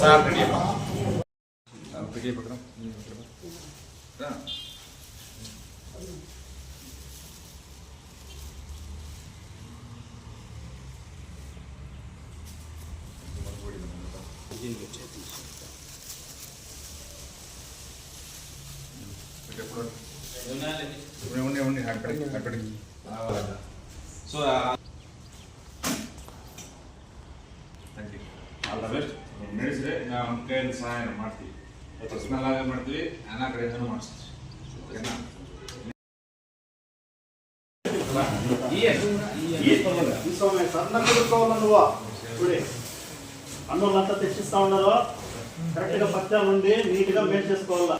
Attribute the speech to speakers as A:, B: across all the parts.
A: Sabe? ಉಣ್ಣೆ ಉಣ್ಣೆ ಆ ಕಡೆ ಆ ಕಡೆ so thank you all the best ನಡೆಸಿದ್ರೆ ನಾವು ನಮ್ಮ ಕೈಯಲ್ಲಿ ಸಹಾಯ ಮಾಡ್ತೀವಿ ಪರ್ಸ್ನಲ್ ಆಗಿ ಮಾಡ್ತೀವಿ ನಾನಾ ಕಡೆಯಿಂದನೂ ಮಾಡಿಸ್ತೀವಿ ಓಕೆನಾ
B: స్వామి సన్న కొడుకోవాలి నువ్వు చూడి అన్నులంతా తెచ్చిస్తా ఉన్నారు కరెక్ట్ గా పత్యాలు ఉండి నీట్ గా మేట్ చేసుకోవాలా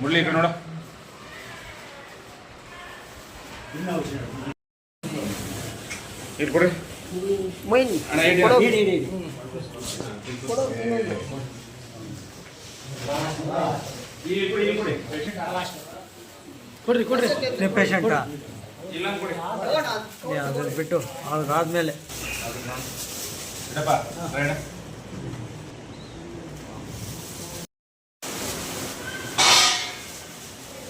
A: ಮುಳ್ಳಿ ನೋಡ.
C: ಕೊಡ್ರಿ ಕೊಡ್ರಿ.
D: ಪೇಷಂಟಾ ಬಿಟ್ಟು ಅದಾದ್ಮೇಲೆ
A: ಇಡಪ್ಪ ರೈಡ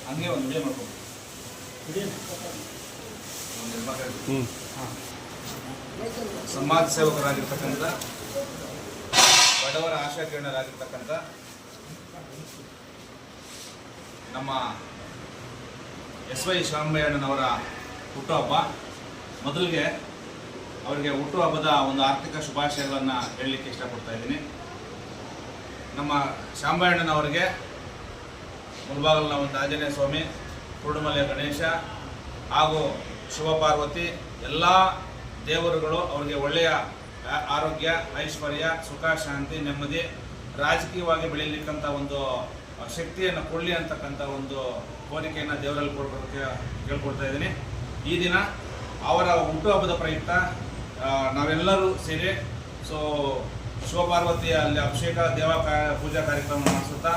A: ಹಂಗೆ ಒಂದು ವಿಡಿಯೋ. ಸಮಾಜ ಸೇವಕರಾಗಿರ್ತಕ್ಕಂಥ ಬಡವರ ಆಶಾಕಿರಣರಾಗಿರ್ತಕ್ಕಂಥ ನಮ್ಮ ಎಸ್ ವೈ ಶ್ಯಾಮಯ್ಯಣ್ಣನವರ ಹುಟ್ಟುಹಬ್ಬ ಮೊದಲಿಗೆ ಅವರಿಗೆ ಹುಟ್ಟುಹಬ್ಬದ ಒಂದು ಆರ್ಥಿಕ ಶುಭಾಶಯಗಳನ್ನು ಹೇಳಲಿಕ್ಕೆ ಇಷ್ಟಪಡ್ತಾ ಇದ್ದೀನಿ. ನಮ್ಮ ಶಾಂಬಣ್ಣನವರಿಗೆ ಮುಳಬಾಗಲಿನ ಒಂದು ಆಂಜನೇಯ ಸ್ವಾಮಿ, ಕುರುಡುಮಲೆಯ ಗಣೇಶ ಹಾಗೂ ಶಿವ ಪಾರ್ವತಿ ಎಲ್ಲ ದೇವರುಗಳು ಅವರಿಗೆ ಒಳ್ಳೆಯ ಆರೋಗ್ಯ, ಐಶ್ವರ್ಯ, ಸುಖ, ಶಾಂತಿ, ನೆಮ್ಮದಿ, ರಾಜಕೀಯವಾಗಿ ಬೆಳೀಲಿಕ್ಕಂಥ ಒಂದು ಶಕ್ತಿಯನ್ನು ಕೊಡಲಿ ಅಂತಕ್ಕಂಥ ಒಂದು ಕೋರಿಕೆಯನ್ನು ದೇವರಲ್ಲಿ ಕೊಡೋದಕ್ಕೆ ಕೇಳ್ಕೊಳ್ತಾ ಇದ್ದೀನಿ. ಈ ದಿನ ಅವರ ಹುಟ್ಟುಹಬ್ಬದ ಪ್ರಯುಕ್ತ ನಾವೆಲ್ಲರೂ ಸೇರಿ ಸೊ ಶಿವಪಾರ್ವತಿಯ ಅಲ್ಲಿ ಅಭಿಷೇಕ, ದೇವ ಪೂಜಾ ಕಾರ್ಯಕ್ರಮ ಮಾಡಿಸುತ್ತಾ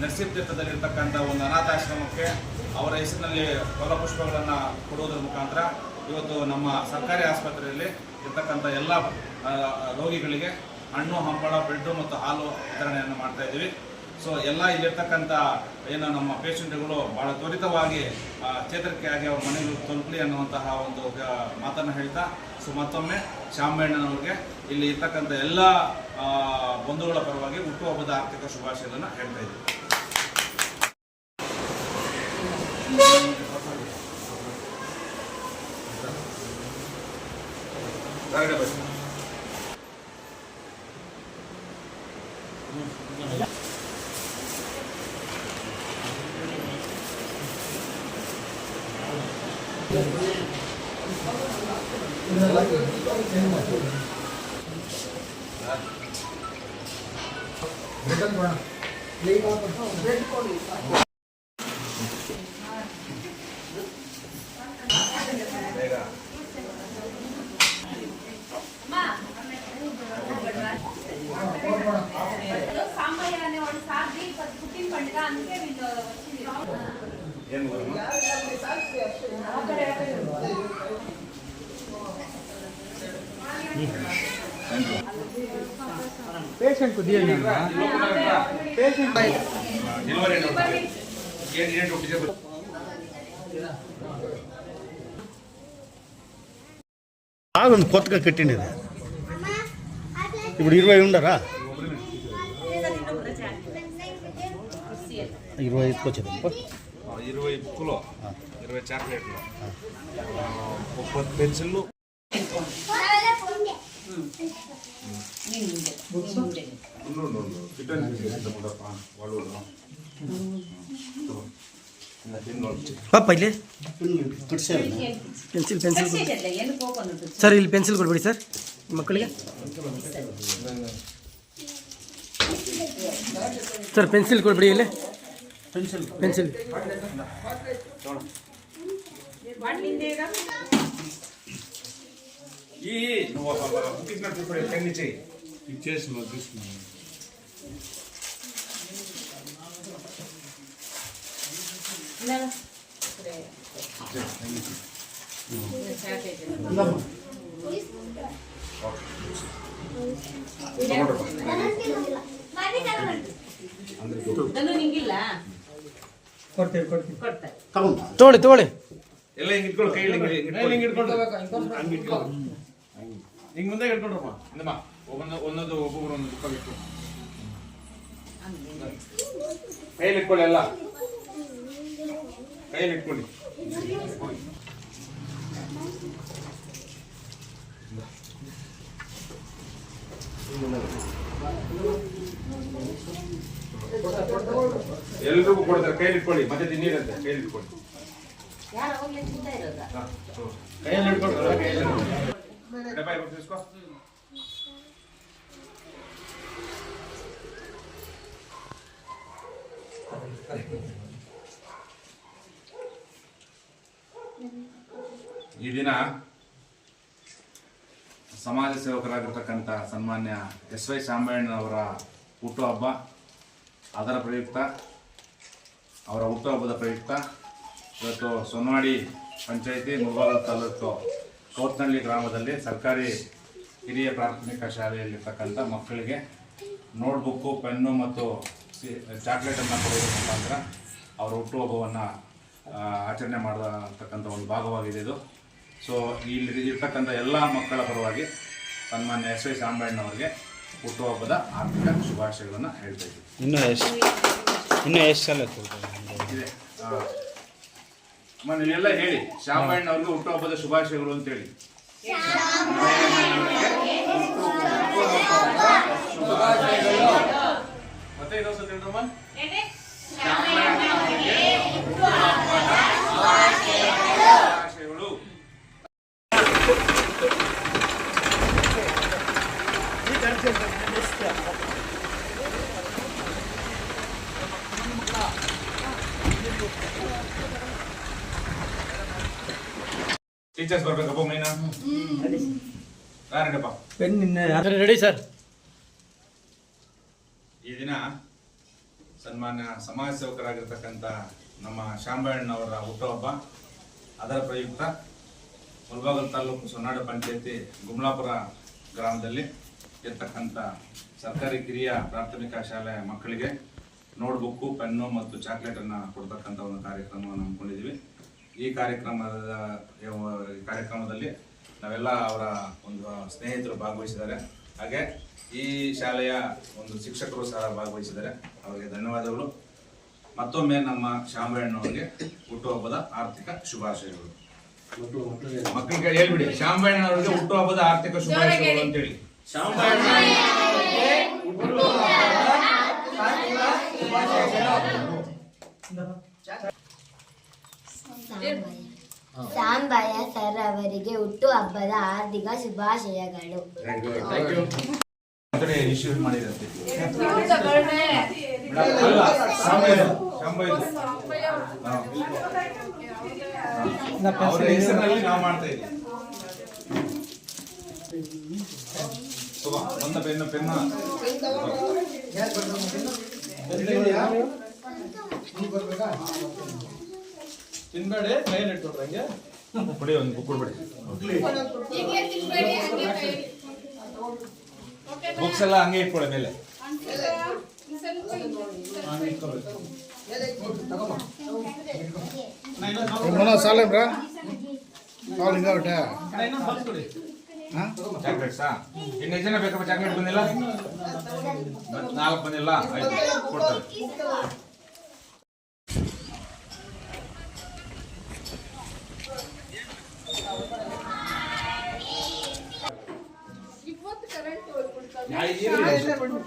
A: ನರಸಿಂಹತೀರ್ಥದಲ್ಲಿರ್ತಕ್ಕಂಥ ನರಸಿಂಹ ತೀರ್ಥದಲ್ಲಿರ್ತಕ್ಕಂಥ ಒಂದು ಅನಾಥಾಶ್ರಮಕ್ಕೆ ಅವರ ಹೆಸರಿನಲ್ಲಿ ಫಲಪುಷ್ಪಗಳನ್ನು ಕೊಡುವುದರ ಮುಖಾಂತರ ಇವತ್ತು ನಮ್ಮ ಸರ್ಕಾರಿ ಆಸ್ಪತ್ರೆಯಲ್ಲಿ ಇರ್ತಕ್ಕಂಥ ಎಲ್ಲ ರೋಗಿಗಳಿಗೆ ಹಣ್ಣು, ಹಂಪಳ, ಬೆಡ್ಡು ಮತ್ತು ಹಾಲು ವಿತರಣೆಯನ್ನು ಮಾಡ್ತಾ ಇದ್ದೀವಿ. ಸೊ ಎಲ್ಲ ಇಲ್ಲಿರ್ತಕ್ಕಂಥ, ಏನು ನಮ್ಮ ಪೇಷಂಟ್ಗಳು ಭಾಳ ತ್ವರಿತವಾಗಿ ಚೇತರಿಕೆ ಆಗಿ ಅವ್ರ ಮನೆಗೆ ತಲುಪಲಿ ಅನ್ನುವಂತಹ ಒಂದು ಮಾತನ್ನು ಹೇಳ್ತಾ, ಸೊ, ಮತ್ತೊಮ್ಮೆ ಶಾಮಣ್ಣನವ್ರಿಗೆ ಇಲ್ಲಿ ಇರ್ತಕ್ಕಂಥ ಎಲ್ಲ ಬಂಧುಗಳ ಪರವಾಗಿ ಹುಟ್ಟುಹಬ್ಬದ ಆರ್ಥಿಕ ಶುಭಾಶಯಗಳನ್ನು ಹೇಳ್ತಾ ಇದ್ದೀವಿ. Maganda. Lay out of
B: house. కొత్తగా కట్టింది ఇది ఇప్పుడు ఇరవై ఉండరా? ఇరవై ఐదుకి
A: ఇరవై బుక్కులు ఇరవై చాక్లెట్లు. ముప్పై పెన్సిళ్ళు
D: ಪಾಪ ಇಲ್ಲಿ
B: ಸರ್
D: ಪೆನ್ಸಿಲ್ ಪೆನ್ಸಿಲ್ ಸರ್ ಇಲ್ಲಿ ಪೆನ್ಸಿಲ್ ಕೊಡ್ಬಿಡಿ ಸರ್ ಮಕ್ಕಳಿಗೆ. ಸರ್ ಪೆನ್ಸಿಲ್ ಕೊಡ್ಬಿಡಿ ಇಲ್ಲಿ.
B: ಪೆನ್ಸಿಲ್.
D: ಪೆನ್ಸಿಲ್
A: ఈ
D: ಕೊಡ್ತೀವಿ ಕೊಡ್ತೀವಿ.
B: ತಗೊಳ್ಳಿ
D: ತೋಳಿ ತೋಳಿ
A: ಎಲ್ಲ ಹಿಂಗೆ ಇಟ್ಕೊಳ್ಳಿ ಕೈ ಹಿಂಗೆ ಇಟ್ಕೊಂಡು ಹಿಂಗೆ ಮುಂದೆ ಇಟ್ಕೊಂಡ್ರಪ್ಪ ಇಂದಮ್ಮ ಒಬ್ಬೊಂದು ಒಂದೊಂದು ಒಬ್ಬೊಬ್ರು ಒಂದು ಬುಕ್ಕ ಇಟ್ಕೊಂಡು ಕೈಯಲ್ಲಿ ಇಟ್ಕೊಳ್ಳಿ ಎಲ್ಲ. ಕೈಯಲ್ಲಿ ಇಟ್ಕೊಳ್ಳಿ ಎಲ್ರಿಗೂ ಕೊಡ್ತಾರೆ ಕೈಯಲ್ಲಿ ಇಟ್ಕೊಳ್ಳಿ ಮತ್ತೆ ತಿನ್ನೀರಂತೆ ಕೈಯಲ್ಲಿ ಇಟ್ಕೊಳ್ಳಿ ಹಾ, ಹ್ಮ್. ಕೈಯಲ್ಲಿ ಇಟ್ಕೊಂಡು ಕೈಯಲ್ಲಿ ಡಬ್ಬ ಇರ್ಬೇಕು ಈ ದಿನ ಸಮಾಜ ಸೇವಕರಾಗಿರ್ತಕ್ಕಂಥ ಸನ್ಮಾನ್ಯ ಎಸ್ ವೈ ಶಾಂಬಣ್ಣನವರ ಹುಟ್ಟುಹಬ್ಬ ಅದರ ಪ್ರಯುಕ್ತ, ಅವರ ಹುಟ್ಟುಹಬ್ಬದ ಪ್ರಯುಕ್ತ. ಇವತ್ತು ಸೊನ್ನವಾಡಿ ಪಂಚಾಯಿತಿ ಮುಳಬಾಗಿಲು ತಾಲೂಕು ಕೋತ್ನಳ್ಳಿ ಗ್ರಾಮದಲ್ಲಿ ಸರ್ಕಾರಿ ಹಿರಿಯ ಪ್ರಾಥಮಿಕ ಶಾಲೆಯಲ್ಲಿರ್ತಕ್ಕಂಥ ಮಕ್ಕಳಿಗೆ ನೋಟ್ಬುಕ್ಕು, ಪೆನ್ನು ಮತ್ತು ಸಿ- ಚಾಕ್ಲೇಟನ್ನು ಕೊಡೋದ್ರ ಮುಖಾಂತರ ಅವರ ಹುಟ್ಟುಹಬ್ಬವನ್ನು ಆಚರಣೆ ಮಾಡತಕ್ಕಂಥ ಒಂದು ಭಾಗವಾಗಿದೆ ಇದು. ಸೊ ಇಲ್ಲಿ ಇರ್ತಕ್ಕಂಥ ಎಲ್ಲ ಮಕ್ಕಳ ಪರವಾಗಿ ಸನ್ಮಾನ್ಯ ಎಸ್ ವೈ ಸಾಂಬಣ್ಣವರಿಗೆ ಹುಟ್ಟುಹಬ್ಬದ ಆರ್ಥಿಕ ಶುಭಾಶಯಗಳನ್ನು ಹೇಳ್ತಾ ಇದ್ದೀವಿ
E: ಇನ್ನೂ ಎಷ್ಟು? ಇನ್ನೂ ಎಷ್ಟು ಸಲ
A: ಇದೆ. ಆ, ಅಮ್ಮ ನೀವೆಲ್ಲ ಹೇಳಿ. ಶಾಮಣ್ಣವ್ರಿಗೆ ಹುಟ್ಟುಹಬ್ಬದ ಶುಭಾಶಯಗಳು ಅಂತೇಳಿ ಮತ್ತೆ ಇನ್ನೊಂದು ಸತಿ ಹೇಳ್ರಮ್ಮ ಶುಭಾಶಯಗಳು ಟೀಚರ್ಸ್ ಬರ್ಬೇಕಪ್ಪ ಮೇನ ಯಾರಡಪ್ಪ
D: ಪೆನ್ ನಿನ್ನೆ ರೆಡಿ ಸರ್
A: ಈ ದಿನ ಸನ್ಮಾನ್ಯ ಸಮಾಜ ಸೇವಕರಾಗಿರ್ತಕ್ಕಂಥ ನಮ್ಮ ಶಾಂಬಣ್ಣವರ ಹುಟ್ಟುಹಬ್ಬ. ಅದರ ಪ್ರಯುಕ್ತ ಮುಲ್ಬಾಗಲ್ ತಾಲೂಕು ಸೊನ್ನಾಡ ಪಂಚಾಯತಿ ಗುಮ್ಲಾಪುರ ಗ್ರಾಮದಲ್ಲಿ ಇರ್ತಕ್ಕಂಥ ಸರ್ಕಾರಿ ಕಿರಿಯ ಪ್ರಾಥಮಿಕ ಶಾಲೆಯ ಮಕ್ಕಳಿಗೆ ನೋಟ್ಬುಕ್ಕು ಪೆನ್ನು ಮತ್ತು ಚಾಕ್ಲೇಟನ್ನು ಕೊಡ್ತಕ್ಕಂಥ ಒಂದು ಕಾರ್ಯಕ್ರಮವನ್ನು ಹಮ್ಮಿಕೊಂಡಿದ್ದೀವಿ. ಈ ಕಾರ್ಯಕ್ರಮದ ಈ ಕಾರ್ಯಕ್ರಮದಲ್ಲಿ ನಾವೆಲ್ಲ ಅವರ ಒಂದು ಸ್ನೇಹಿತರು ಭಾಗವಹಿಸಿದ್ದಾರೆ. ಹಾಗೆ ಈ ಶಾಲೆಯ ಒಂದು ಶಿಕ್ಷಕರು ಸಹ ಭಾಗವಹಿಸಿದ್ದಾರೆ. ಅವರಿಗೆ ಧನ್ಯವಾದಗಳು. ಮತ್ತೊಮ್ಮೆ ನಮ್ಮ ಶಾಂಬಣ್ಣವರಿಗೆ ಹುಟ್ಟುಹಬ್ಬದ ಆರ್ಥಿಕ ಶುಭಾಶಯಗಳು. ಮಕ್ಕಳಿಗೆ ಹೇಳ್ಬಿಡಿ. ಶಾಂಬಣ್ಣವರಿಗೆ ಹುಟ್ಟುಹಬ್ಬದ ಆರ್ಥಿಕ ಶುಭಾಶಯಗಳು ಅಂತೇಳಿ
F: ಸಾಂಬಯ್ಯ ಸರ್ ಅವರಿಗೆ ಹುಟ್ಟು ಹಬ್ಬದ ಹಾರ್ದಿಕ ಶುಭಾಶಯಗಳು.
A: ಪೆನ್ನು. ಪೆನ್ನ
C: ತಿನ್ಬೇಡಿ ಕೈಯಲ್ಲಿ ಇಟ್ಕೊಡ್ರಂಗೆ
A: ಕೊಡಿ ಒಂದು ಬುಕ್ ಕೊಡ್ಬೇಡಿ. ಬುಕ್ಸ್ ಎಲ್ಲ ಹಂಗೆ ಇಟ್ಕೊಳ್ಳಿ ಮೇಲೆ.
C: ಕಾಲ್
A: ಚಾಕ್ಲೇಟ್ಸಾ ಜನ ಬೇಕಪ್ಪ ಚಾಕ್ಲೇಟ್ ಬಂದಿಲ್ಲ? ಮತ್ತ್ ನಾಲ್ಕು ಬಂದಿಲ್ಲ? ಆಯ್ತು ಕೊಡ್ತಾರೆ.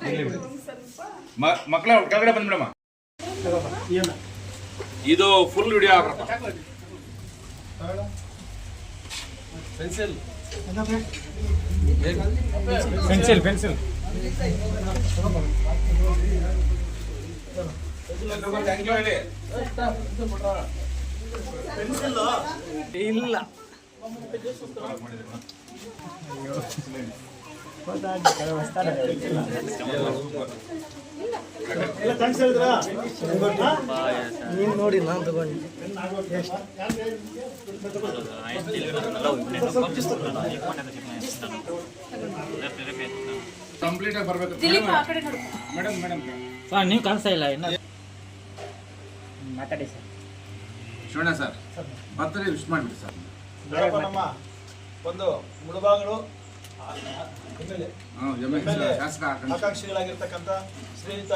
A: ಇರ್ಲಿ ಬಿಡಿ. ಮ- ಮಕ್ಳ ಕೆಳಗಡೆ ಬಂದ್ಬಿಡಮ್ಮ ಇದು ಫುಲ್ ವಿಡಿಯೋ ಆಗ್ರಪ್ಪ
C: ಪೆನ್ಸಿಲ್
E: ಪೆನ್ಸಿಲ್ ಪೆನ್ಸಿಲ್
A: ಎಲ್ರಿಗೂ ಥ್ಯಾಂಕ್ ಯು ಹೇಳಿ
B: ಪೆನ್ಸಿಲ್
D: ಇಲ್ಲ.
B: ಎಲ್ಲ ಥ್ಯಾಂಕ್ಸ್ ಹೇಳಿದ್ರಾ
D: ನೀವು ನೋಡಿ ನಾನು ತಗೊಂಡು
C: ಕಂಪ್ಲೀಟ್ ಆಗಿ ಬರ್ಬೇಕು
G: ದಿಲೀಪ್ ಆ ಕಡೆ ನೋಡು.
C: ಮೇಡಮ್ ಮೇಡಮ್
E: ಸರ್ ನೀವು ಕಾಣಿಸ್ತಾ ಇಲ್ಲ ಇನ್ನ. ಮಾತಾಡಿ ಸರ್.
A: ಶಿವಣ್ಣ ಸರ್ ಬರ್ತಾರೆ ವಿಶ್ ಮಾಡಿಬಿಡಿ ಸರ್.
B: ಒಂದು ಮುಳುಬಾಗಲು
A: ಎ ಶಾಸಕ ಆಕಾಂಕ್ಷಿ
B: ಆಕಾಂಕ್ಷಿಗಳಾಗಿರ್ತಕ್ಕಂಥ ಶ್ರೀಯುತ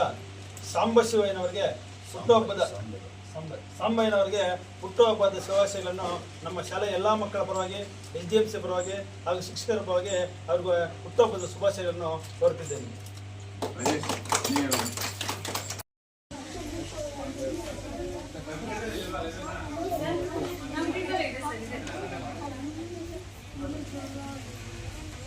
B: ಸಾಂಬಶಿವಯ್ಯನವರಿಗೆ ಹುಟ್ಟುಹಬ್ಬದ ಸಾಂಬಯ್ಯನವರಿಗೆ ಹುಟ್ಟುಹಬ್ಬದ ಶುಭಾಶಯಗಳನ್ನು ನಮ್ಮ ಶಾಲೆಯ ಎಲ್ಲ ಮಕ್ಕಳ ಪರವಾಗಿ ಎಸ್ ಡಿ ಎಂ ಸಿ ಪರವಾಗಿ ಹಾಗೂ ಶಿಕ್ಷಕರ ಪರವಾಗಿ ಅವ್ರಿಗೆ ಹುಟ್ಟುಹಬ್ಬದ ಶುಭಾಶಯಗಳನ್ನು ಕೋರ್ತಿದ್ದೇನೆ.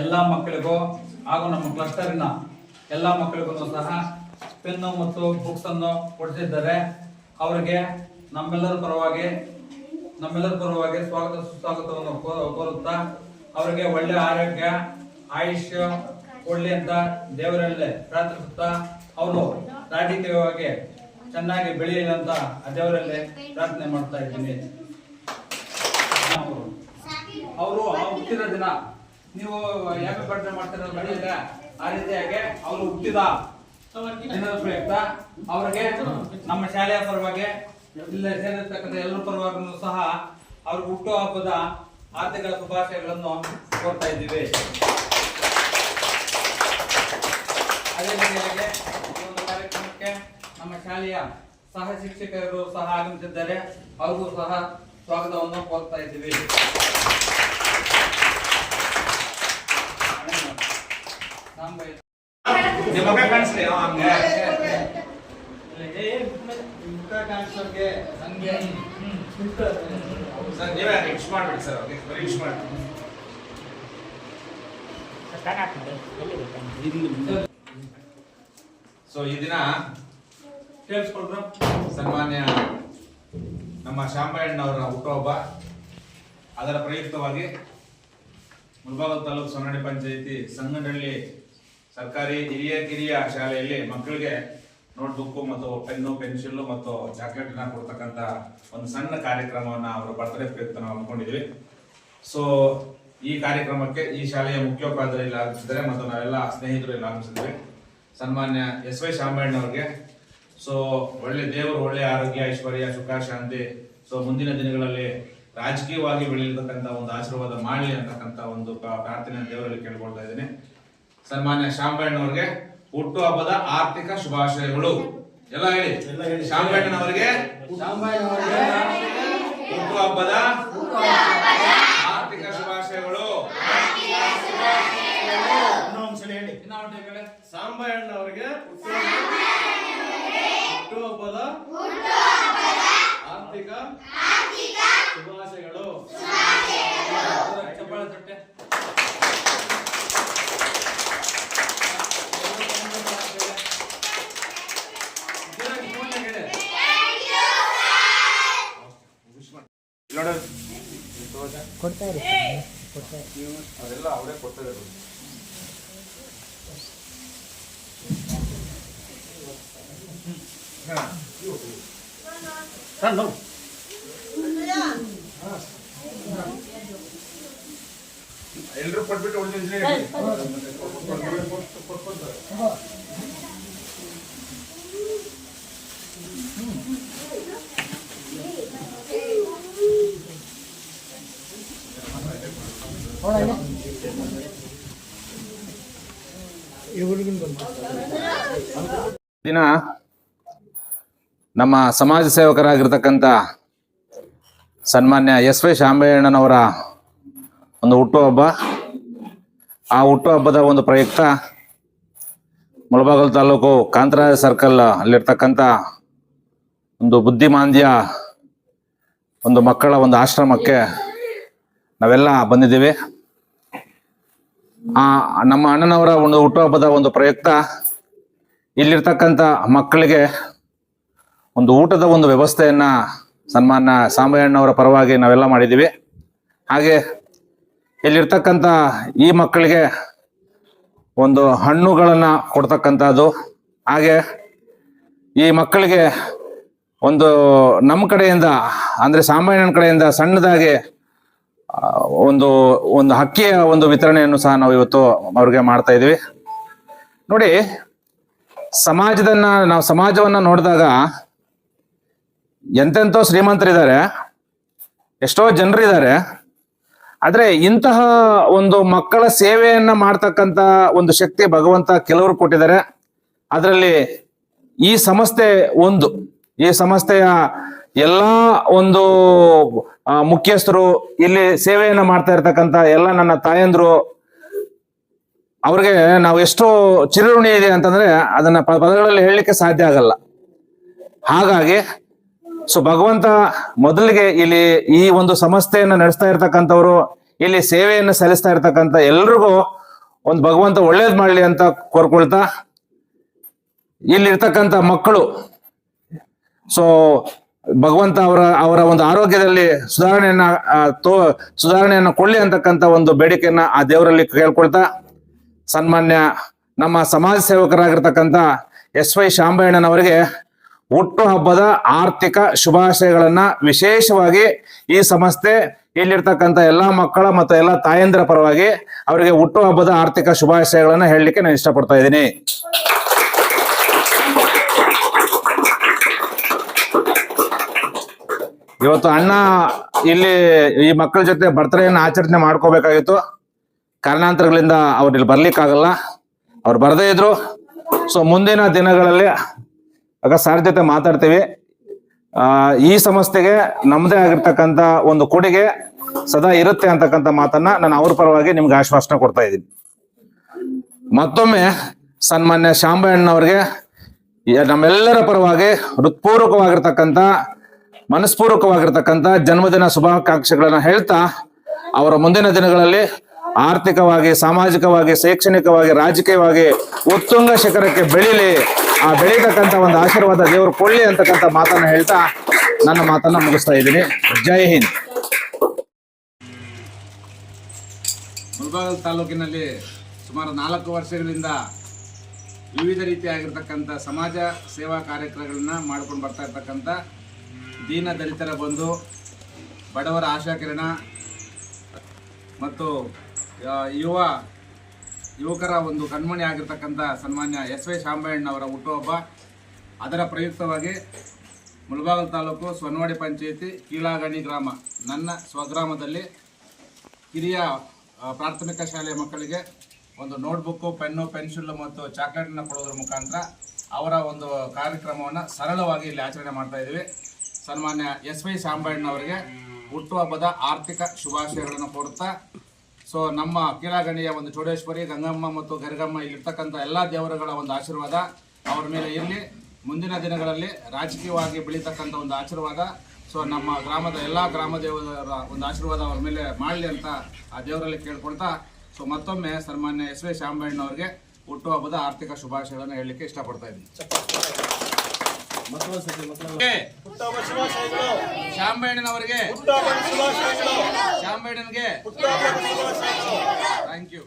H: ಎಲ್ಲ ಮಕ್ಕಳಿಗೂ ಹಾಗೂ ನಮ್ಮ ಕ್ಲಸ್ಟರಿನ ಎಲ್ಲ ಮಕ್ಕಳಿಗೂ ಸಹ ಪೆನ್ನು ಮತ್ತು ಬುಕ್ಸ್ ಅನ್ನು ಕೊಡಿಸಿದ್ದಾರೆ. ಅವರಿಗೆ ನಮ್ಮೆಲ್ಲರ ಪರವಾಗಿ ನಮ್ಮೆಲ್ಲರ ಪರವಾಗಿ ಸ್ವಾಗತ ಸುಸ್ವಾಗತವನ್ನು ಕೋರುತ್ತಾ ಅವರಿಗೆ ಒಳ್ಳೆ ಆರೋಗ್ಯ ಆಯುಷ್ಯ ಒಳ್ಳೆ ಅಂತ ದೇವರಲ್ಲೇ ಪ್ರಾರ್ಥಿಸುತ್ತಾ ಅವರು ರಾಜಕೀಯವಾಗಿ ಚೆನ್ನಾಗಿ ಬೆಳೆಯಲಿ ಅಂತ ಆ ದೇವರಲ್ಲಿ ಪ್ರಾರ್ಥನೆ ಮಾಡ್ತಾ ಇದ್ದೀನಿ. ಅವರು ಹುಟ್ಟಿದ ದಿನ ನೀವು ಯಾಕೆ ಪ್ರಶ್ನೆ ಮಾಡ್ತಾರೆ ಬೆಳೆಯಿಲ್ಲ ಆ ರೀತಿಯಾಗಿ ಅವರು ಹುಟ್ಟಿದ ದಿನದ ಪ್ರಯುಕ್ತ ಅವರಿಗೆ ನಮ್ಮ ಶಾಲೆಯ ಪರವಾಗಿ ಇಲ್ಲ ಸೇರಿರ್ತಕ್ಕಂಥ ಎಲ್ಲರ ಪರವಾಗಿ ಸಹ ಅವ್ರಿಗೆ ಹುಟ್ಟು ಹಬ್ಬದ ಆರ್ಥಿಕ ಶುಭಾಶಯಗಳನ್ನು ಕೋರ್ತಾ ಇದ್ದೀವಿ. ಅದೇ ರೀತಿಯಾಗಿ ಈ ಒಂದು ಕಾರ್ಯಕ್ರಮಕ್ಕೆ ನಮ್ಮ ಶಾಲೆಯ ಸಹ ಶಿಕ್ಷಕರು ಸಹ ಆಗಮಿಸಿದ್ದಾರೆ. ಅವ್ರಿಗೂ ಸಹ ಸ್ವಾಗತವನ್ನು ಕೋರ್ತಾ ಇದ್ದೀವಿ. ನಮ್ಮ
A: ಹ್ಞೂ, ಹಂಗೆ. ಸರ್ ನೀವೇ ಮಾಡ್ಬಿಡಿ ಬರೀ ಸೊ ಈ ದಿನ ಸನ್ಮಾನ್ಯ ನಮ್ಮ ಶಾಂಬಯ್ಯಣ್ಣವರ ಹುಟ್ಟುಹಬ್ಬ ಅದರ ಪ್ರಯುಕ್ತವಾಗಿ ಮುಳಬಾಗಿಲು ತಾಲೂಕು ಸೊನ್ನಡಿ ಪಂಚಾಯಿತಿ ಸಂಗನಹಳ್ಳಿ ಸರ್ಕಾರಿ ಹಿರಿಯ ಕಿರಿಯ ಶಾಲೆಯಲ್ಲಿ ಮಕ್ಕಳಿಗೆ ನೋಟ್ಬುಕ್ ಮತ್ತು ಪೆನ್ನು ಪೆನ್ಸಿಲ್ ಮತ್ತು ಜಾಕೆಟ್ನ ಕೊಡ್ತಕ್ಕಂತ ಒಂದು ಸಣ್ಣ ಕಾರ್ಯಕ್ರಮವನ್ನ ಅವರ ಬರ್ತಡೇ ಪ್ರಯುಕ್ತ ನಾವು ಹಮ್ಮಿಕೊಂಡಿದ್ವಿ ಸೊ ಈ ಕಾರ್ಯಕ್ರಮಕ್ಕೆ ಈ ಶಾಲೆಯ ಮುಖ್ಯೋಪಾಧ್ಯಾಯರು ಆಗಿಸಿದ್ರೆ ಮತ್ತು ನಾವೆಲ್ಲ ಸ್ನೇಹಿತರು ಇಲ್ಲಿ ಆಗಮಿಸಿದ್ವಿ ಸನ್ಮಾನ್ಯ ಎಸ್ ವೈ ಶಾಮಣ್ಣವ್ರಿಗೆ. ಸೊ ಒಳ್ಳೆ ದೇವರು, ಒಳ್ಳೆ ಆರೋಗ್ಯ, ಐಶ್ವರ್ಯ, ಸುಖ, ಶಾಂತಿ. ಸೊ ಮುಂದಿನ ದಿನಗಳಲ್ಲಿ ರಾಜಕೀಯವಾಗಿ ಬೆಳೆಯತಕ್ಕಂತ ಒಂದು ಆಶೀರ್ವಾದ ಮಾಡಲಿ ಅಂತಕ್ಕಂಥ ಒಂದು ಪ್ರಾರ್ಥನೆ ದೇವರಲ್ಲಿ ಕೇಳ್ಕೊಳ್ತಾ ಇದ್ದೀನಿ. ಸನ್ಮಾನ್ಯ ಶಾಂಬಣ್ಣವ್ರಿಗೆ ಹುಟ್ಟು ಹಬ್ಬದ ಆರ್ಥಿಕ ಶುಭಾಶಯಗಳು. ಎಲ್ಲ ಹೇಳಿ.
B: ಎಲ್ಲ ಹೇಳಿ.
A: ಶಾಂಬಣ್ಣನವರಿಗೆ ಹುಟ್ಟು ಹಬ್ಬದ ಆರ್ಥಿಕ ಶುಭಾಶಯಗಳು.
B: ಸಾಂಬಣ್ಣವರಿಗೆ ಹುಟ್ಟು ಹಬ್ಬದ
C: ಸಾಂಬಯ್ಯಣ್ಣವರಿಗೆ ಹುಟ್ಟುಹಬ್ಬದ ಆರ್ಥಿಕ
A: ನೋಡ
D: ಕೊಡ್ತಾರೆ
A: ಅದೆಲ್ಲ ಅವರೇ ಕೊಡ್ತಾ ಇದ್ದಾರೆ
B: ಎಲ್ಲರೂ ನಾವು
A: ಎಲ್ರು ಕೊಟ್ಬಿಟ್ಟು ಉಳಿದಿದ್ರೆ ದಿನ ನಮ್ಮ ಸಮಾಜ ಸೇವಕರಾಗಿರ್ತಕ್ಕಂಥ ಸನ್ಮಾನ್ಯ ಎಸ್ ವೈ ಶಾಂಬಯ್ಯಣ್ಣನವರ ಒಂದು ಹುಟ್ಟುಹಬ್ಬ ಆ ಹುಟ್ಟುಹಬ್ಬದ ಒಂದು ಪ್ರಯುಕ್ತ ಮುಳಬಾಗಲ್ ತಾಲೂಕು ಕಾಂತರಾಜ ಸರ್ಕಲ್ ಅಲ್ಲಿರ್ತಕ್ಕಂಥ ಒಂದು ಬುದ್ಧಿಮಾಂದ್ಯ ಒಂದು ಮಕ್ಕಳ ಒಂದು ಆಶ್ರಮಕ್ಕೆ ನಾವೆಲ್ಲ ಬಂದಿದ್ದೀವಿ. ಆ, ನಮ್ಮ ಅಣ್ಣನವರ ಒಂದು ಹುಟ್ಟುಹಬ್ಬದ ಒಂದು ಪ್ರಯುಕ್ತ ಇಲ್ಲಿರ್ತಕ್ಕಂಥ ಮಕ್ಕಳಿಗೆ ಒಂದು ಊಟದ ಒಂದು ವ್ಯವಸ್ಥೆಯನ್ನ ಸನ್ಮಾನ್ಯ ಸಾಂಬಯ್ಯಣ್ಣವರ ಪರವಾಗಿ ನಾವೆಲ್ಲ ಮಾಡಿದ್ದೀವಿ. ಹಾಗೆ ಇಲ್ಲಿರ್ತಕ್ಕಂಥ ಈ ಮಕ್ಕಳಿಗೆ ಒಂದು ಹಣ್ಣುಗಳನ್ನು ಕೊಡ್ತಕ್ಕಂಥದ್ದು. ಹಾಗೆ ಈ ಮಕ್ಕಳಿಗೆ ಒಂದು ನಮ್ಮ ಕಡೆಯಿಂದ, ಅಂದರೆ ಸಾಂಬಯ್ಯಣ್ಣನ ಕಡೆಯಿಂದ ಸಣ್ಣದಾಗಿ ಒಂದು ಒಂದು ಹಕ್ಕಿಯ ಒಂದು ವಿತರಣೆಯನ್ನು ಸಹ ನಾವು ಇವತ್ತು ಅವ್ರಿಗೆ ಮಾಡ್ತಾ ಇದ್ದೀವಿ. ನೋಡಿ, ಸಮಾಜದನ್ನ, ನಾವು ಸಮಾಜವನ್ನ ನೋಡಿದಾಗ ಎಂತೆಂತೋ ಶ್ರೀಮಂತರಿದ್ದಾರೆ, ಎಷ್ಟೋ ಜನರಿದ್ದಾರೆ, ಆದ್ರೆ ಇಂತಹ ಒಂದು ಮಕ್ಕಳ ಸೇವೆಯನ್ನ ಮಾಡ್ತಕ್ಕಂತ ಒಂದು ಶಕ್ತಿ ಭಗವಂತ ಕೆಲವರು ಕೊಟ್ಟಿದ್ದಾರೆ. ಅದರಲ್ಲಿ ಈ ಸಂಸ್ಥೆ ಒಂದು, ಈ ಸಂಸ್ಥೆಯ ಎಲ್ಲಾ ಒಂದು ಮುಖ್ಯಸ್ಥರು ಇಲ್ಲಿ ಸೇವೆಯನ್ನ ಮಾಡ್ತಾ ಇರ್ತಕ್ಕಂತ ಎಲ್ಲ ನನ್ನ ತಾಯಂದ್ರು, ಅವ್ರಿಗೆ ನಾವು ಎಷ್ಟು ಚಿರಋಣಿ ಇದೆ ಅಂತಂದ್ರೆ ಅದನ್ನ ಪದಗಳಲ್ಲಿ ಹೇಳಲಿಕ್ಕೆ ಸಾಧ್ಯ ಆಗಲ್ಲ. ಹಾಗಾಗಿ, ಸೊ ಭಗವಂತ ಮೊದಲಿಗೆ ಇಲ್ಲಿ ಈ ಒಂದು ಸಂಸ್ಥೆಯನ್ನು ನಡೆಸ್ತಾ ಇರ್ತಕ್ಕಂಥವ್ರು, ಇಲ್ಲಿ ಸೇವೆಯನ್ನು ಸಲ್ಲಿಸ್ತಾ ಇರ್ತಕ್ಕಂಥ ಎಲ್ರಿಗೂ ಒಂದು ಭಗವಂತ ಒಳ್ಳೇದ್ ಮಾಡಲಿ ಅಂತ ಕೋರ್ಕೊಳ್ತಾ, ಇಲ್ಲಿರ್ತಕ್ಕಂಥ ಮಕ್ಕಳು, ಸೊ ಭಗವಂತ ಅವರ ಅವರ ಒಂದು ಆರೋಗ್ಯದಲ್ಲಿ ಸುಧಾರಣೆಯನ್ನ ತೋ, ಸುಧಾರಣೆಯನ್ನ ಕೊಳ್ಳಿ ಅಂತಕ್ಕಂಥ ಒಂದು ಬೇಡಿಕೆಯನ್ನ ಆ ದೇವರಲ್ಲಿ ಕೇಳ್ಕೊಳ್ತಾ ಸನ್ಮಾನ್ಯ ನಮ್ಮ ಸಮಾಜ ಸೇವಕರಾಗಿರ್ತಕ್ಕಂಥ ಎಸ್ ವೈ ಶಾಂಬಣ್ಣನವರಿಗೆ ಹುಟ್ಟು ಹಬ್ಬದ ಆರ್ಥಿಕ ಶುಭಾಶಯಗಳನ್ನ ವಿಶೇಷವಾಗಿ ಈ ಸಂಸ್ಥೆ, ಇಲ್ಲಿರ್ತಕ್ಕಂಥ ಎಲ್ಲಾ ಮಕ್ಕಳ ಮತ್ತು ಎಲ್ಲಾ ತಾಯಂದಿರ ಪರವಾಗಿ ಅವರಿಗೆ ಹುಟ್ಟು ಹಬ್ಬದ ಆರ್ಥಿಕ ಶುಭಾಶಯಗಳನ್ನ ಹೇಳಲಿಕ್ಕೆ ನಾನು ಇಷ್ಟಪಡ್ತಾ ಇದ್ದೀನಿ. ಇವತ್ತು ಅಣ್ಣ ಇಲ್ಲಿ ಈ ಮಕ್ಕಳ ಜೊತೆ ಬರ್ತಡೆಯನ್ನು ಆಚರಣೆ ಮಾಡ್ಕೋಬೇಕಾಗಿತ್ತು. ಕಾರಣಾಂತರಗಳಿಂದ ಅವ್ರು ಇಲ್ಲಿ ಬರ್ಲಿಕ್ಕಾಗಲ್ಲ. ಅವ್ರು ಬರದೇ ಇದ್ರು. ಸೊ ಮುಂದಿನ ದಿನಗಳಲ್ಲಿ ಆಗ ಸರ್ ಜೊತೆ ಮಾತಾಡ್ತೀವಿ ಈ ಸಂಸ್ಥೆಗೆ ನಮ್ಮದೇ ಆಗಿರ್ತಕ್ಕಂಥ ಒಂದು ಕೊಡುಗೆ ಸದಾ ಇರುತ್ತೆ ಅಂತಕ್ಕಂಥ ಮಾತನ್ನ ನಾನು ಅವ್ರ ಪರವಾಗಿ ನಿಮ್ಗೆ ಆಶ್ವಾಸನೆ ಕೊಡ್ತಾ ಇದ್ದೀನಿ. ಮತ್ತೊಮ್ಮೆ ಸನ್ಮಾನ್ಯ ಶಾಂಬಣ್ಣವ್ರಿಗೆ ನಮ್ಮೆಲ್ಲರ ಪರವಾಗಿ ಹೃತ್ಪೂರ್ವಕವಾಗಿರ್ತಕ್ಕಂಥ ಮನಸ್ಪೂರ್ವಕವಾಗಿರ್ತಕ್ಕಂಥ ಜನ್ಮದಿನ ಶುಭಾಕಾಂಕ್ಷೆಗಳನ್ನ ಹೇಳ್ತಾ ಅವರ ಮುಂದಿನ ದಿನಗಳಲ್ಲಿ ಆರ್ಥಿಕವಾಗಿ, ಸಾಮಾಜಿಕವಾಗಿ, ಶೈಕ್ಷಣಿಕವಾಗಿ, ರಾಜಕೀಯವಾಗಿ ಉತ್ತುಂಗ ಶಿಖರಕ್ಕೆ ಬೆಳೀಲಿ. ಆ ಬೆಳೀತಕ್ಕಂಥ ಒಂದು ಆಶೀರ್ವಾದ ದೇವರು ಕೊಳ್ಳಿ ಅಂತಕ್ಕಂಥ ಮಾತನ್ನ ಹೇಳ್ತಾ ನನ್ನ ಮಾತನ್ನ ಮುಗಿಸ್ತಾ ಇದ್ದೀನಿ. ಜೈ ಹಿಂದ್. ಮುಲ್ಬಾಗಲ್ ತಾಲೂಕಿನಲ್ಲಿ ಸುಮಾರು ನಾಲ್ಕು ವರ್ಷಗಳಿಂದ ವಿವಿಧ ರೀತಿಯಾಗಿರ್ತಕ್ಕಂಥ ಸಮಾಜ ಸೇವಾ ಕಾರ್ಯಕ್ರಮಗಳನ್ನ ಮಾಡ್ಕೊಂಡು ಬರ್ತಾ ಇರ್ತಕ್ಕಂಥ ದೀನ ದಲಿತರ ಬಂಧು, ಬಡವರ ಆಶಾಕಿರಣ ಮತ್ತು ಯುವ ಯುವಕರ ಒಂದು ಕಣ್ಮಣಿ ಆಗಿರ್ತಕ್ಕಂಥ ಸನ್ಮಾನ್ಯ ಎಸ್ ವೈ ಶಾಂಬಣ್ಣವರ ಹುಟ್ಟುಹಬ್ಬ. ಅದರ ಪ್ರಯುಕ್ತವಾಗಿ ಮುಳಬಾಗಲ್ ತಾಲೂಕು ಸೊನ್ನವಾಡಿ ಪಂಚಾಯಿತಿ ಕೀಳಾಗಣಿ ಗ್ರಾಮ, ನನ್ನ ಸ್ವಗ್ರಾಮದಲ್ಲಿ ಕಿರಿಯ ಪ್ರಾಥಮಿಕ ಶಾಲೆಯ ಮಕ್ಕಳಿಗೆ ಒಂದು ನೋಟ್ಬುಕ್ಕು, ಪೆನ್ನು ಪೆನ್ಸಿಲ್ ಮತ್ತು ಚಾಕ್ಲೇಟನ್ನು ಕೊಡೋದ್ರ ಮುಖಾಂತರ ಅವರ ಒಂದು ಕಾರ್ಯಕ್ರಮವನ್ನು ಸರಳವಾಗಿ ಇಲ್ಲಿ ಆಚರಣೆ ಮಾಡ್ತಾ ಇದ್ದೀವಿ. ಸನ್ಮಾನ್ಯ ಎಸ್ ವೈ ಸಾಂಬಣ್ಣವರಿಗೆ ಹುಟ್ಟುಹಬ್ಬದ ಆರ್ಥಿಕ ಶುಭಾಶಯಗಳನ್ನು ಕೋರುತ್ತಾ, ಸೊ ನಮ್ಮ ಕೀಳಾಗಣಿಯ ಒಂದು ಚೌಡೇಶ್ವರಿ, ಗಂಗಮ್ಮ ಮತ್ತು ಗರಿಗಮ್ಮ ಇಲ್ಲಿರ್ತಕ್ಕಂಥ ಎಲ್ಲ ದೇವರುಗಳ ಒಂದು ಆಶೀರ್ವಾದ ಅವರ ಮೇಲೆ ಇರಲಿ. ಮುಂದಿನ ದಿನಗಳಲ್ಲಿ ರಾಜಕೀಯವಾಗಿ ಬೆಳೀತಕ್ಕಂಥ ಒಂದು ಆಶೀರ್ವಾದ, ಸೊ ನಮ್ಮ ಗ್ರಾಮದ ಎಲ್ಲ ಗ್ರಾಮ ದೇವರ ಒಂದು ಆಶೀರ್ವಾದ ಅವರ ಮೇಲೆ ಮಾಡಲಿ ಅಂತ ಆ ದೇವರಲ್ಲಿ ಕೇಳ್ಕೊಳ್ತಾ, ಸೊ ಮತ್ತೊಮ್ಮೆ ಸನ್ಮಾನ್ಯ ಎಸ್ ವಿ ಶಾಂಬಣ್ಣವ್ರಿಗೆ ಹುಟ್ಟುಹಬ್ಬದ ಆರ್ಥಿಕ ಶುಭಾಶಯಗಳನ್ನು ಹೇಳಲಿಕ್ಕೆ ಇಷ್ಟಪಡ್ತಾ ಇದ್ದೀನಿ. ಓಕೆ.
B: ಹುಟ್ಟುಹಬ್ಬ ಶುಭಾಶಯಗಳು
A: ಶಾಂಬಣ್ಣನವರಿಗೆ
B: ಹುಟ್ಟುಹಬ್ಬದ ಶುಭಾಶಯಗಳು
A: ಶಾಂಬಣ್ಣನ್ಗೆ
B: ಹುಟ್ಟುಹಬ್ಬದ ಶುಭಾಶಯಗಳು
A: ಥ್ಯಾಂಕ್ ಯು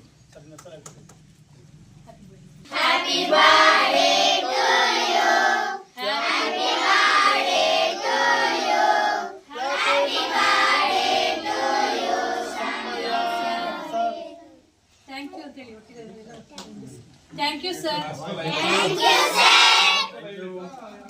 G: ಥ್ಯಾಂಕ್ ಯು ಅಂತ ಹೇಳಿ thank you sir
F: Thank you, sir.